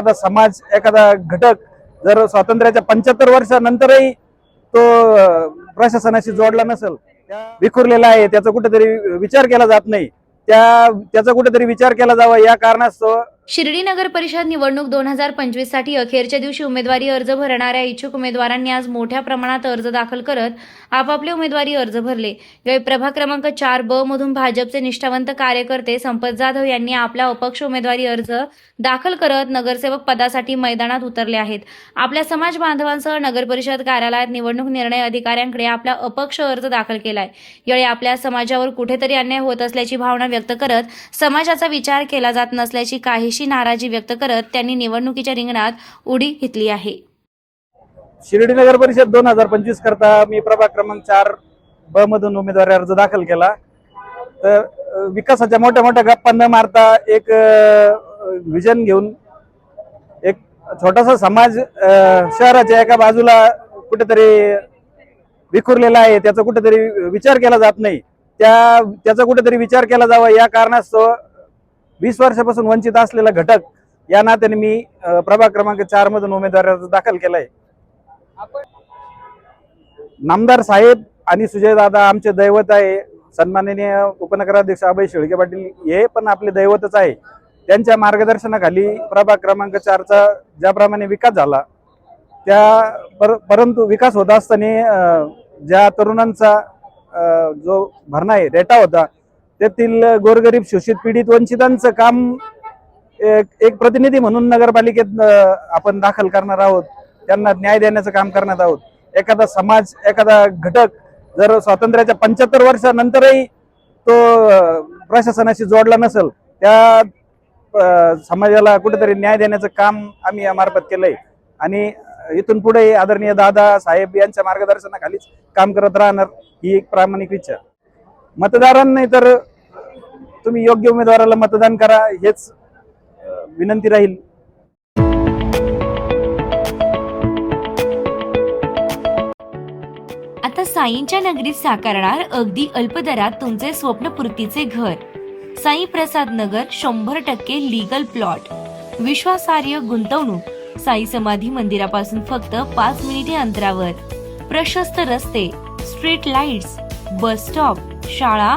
एखादा समाज एखादा घटक जर स्वातंत्र्याच्या पंच्याहत्तर वर्षानंतरही तो प्रशासनाशी जोडला नसेल विखुरलेला आहे त्याचा कुठेतरी विचार केला जात नाही त्या त्याचा कुठेतरी विचार केला जावा या कारणास्तव शिर्डी नगर परिषद निवडणूक दोन हजार पंचवीससाठी अखेरच्या दिवशी उमेदवारी अर्ज भरणाऱ्या इच्छुक उमेदवारांनी आज मोठ्या प्रमाणात अर्ज दाखल करत आपापले उमेदवारी अर्ज भरले. यावेळी प्रभाग क्रमांक चार ब मधून भाजपचे निष्ठावंत कार्यकर्ते संपत जाधव यांनी आपला अपक्ष उमेदवारी अर्ज दाखल करत नगरसेवक पदासाठी मैदानात उतरले आहेत. आपल्या समाज बांधवांसह नगर परिषद कार्यालयात निवडणूक निर्णय अधिकाऱ्यांकडे आपला अपक्ष अर्ज दाखल केलाय. यावेळी आपल्या समाजावर कुठेतरी अन्याय होत असल्याची भावना व्यक्त करत समाजाचा विचार केला जात नसल्याची काहीशी नाराजी व्यक्त करत त्यांनी निवडणुकीच्या रिंगणात उडी घेतली आहे. शिर्डी नगर परिषद दोन हजार पंचवीस करता मी प्रभाग क्रमांक चार ब मधून उमेदवारी अर्ज दाखल केला. तर विकासाच्या मोठ्या मोठ्या गप्पा न मारता एक विजन घेऊन एक छोटासा समाज शहराच्या एका बाजूला कुठेतरी विखुरलेला आहे त्याचा कुठेतरी विचार केला जात नाही. त्या त्याचा कुठेतरी विचार केला जावा या कारणास्तव वीस वर्षापासून वंचित असलेला घटक या नात्याने मी प्रभाग क्रमांक चार मधून उमेदवार दाखल केलाय. नामदार साहेब आणि सुजय दादा आमचे दैवत आहे. सन्माननीय उपनगराध्यक्ष अभय शेळके पाटील हे पण आपले दैवतच आहे. त्यांच्या मार्गदर्शनाखाली प्रभाग क्रमांक चारचा ज्याप्रमाणे विकास झाला त्या पर परंतु विकास होत असताना ज्या तरुणांचा जो भरणा आहे रेटा होता त्यातील गोरगरीब शोषित पीडित वंचितांचं काम एक एक प्रतिनिधी म्हणून नगरपालिकेत आपण दाखल करणार आहोत. त्यांना न्याय देण्याचं काम करणार आहोत. एखादा समाज एखादा घटक जर स्वातंत्र्याच्या पंच्याहत्तर वर्षानंतरही तो प्रशासनाशी जोडला नसेल त्या समाजाला कुठेतरी न्याय देण्याचं काम आम्ही यामार्फत केलंय. आणि इथून पुढे आदरणीय दादा साहेब यांच्या मार्गदर्शनाखालीच काम करत राहणार ही एक प्रामाणिक इच्छा मतदारांनी तर तुम्ही योग्य उमेदवाराला मतदान करा हेच विनंती राहील. आता साईंच्या नगरीत साकारणार अगदी अल्प दरात तुमचे स्वप्नपूर्तीचे घर. साई प्रसाद नगर शंभर टक्के लीगल प्लॉट विश्वासार्ह गुंतवणूक. साई समाधी मंदिरापासून फक्त पाच मिनिटे अंतरावर. प्रशस्त रस्ते स्ट्रीट लाईट्स बस स्टॉप शाळा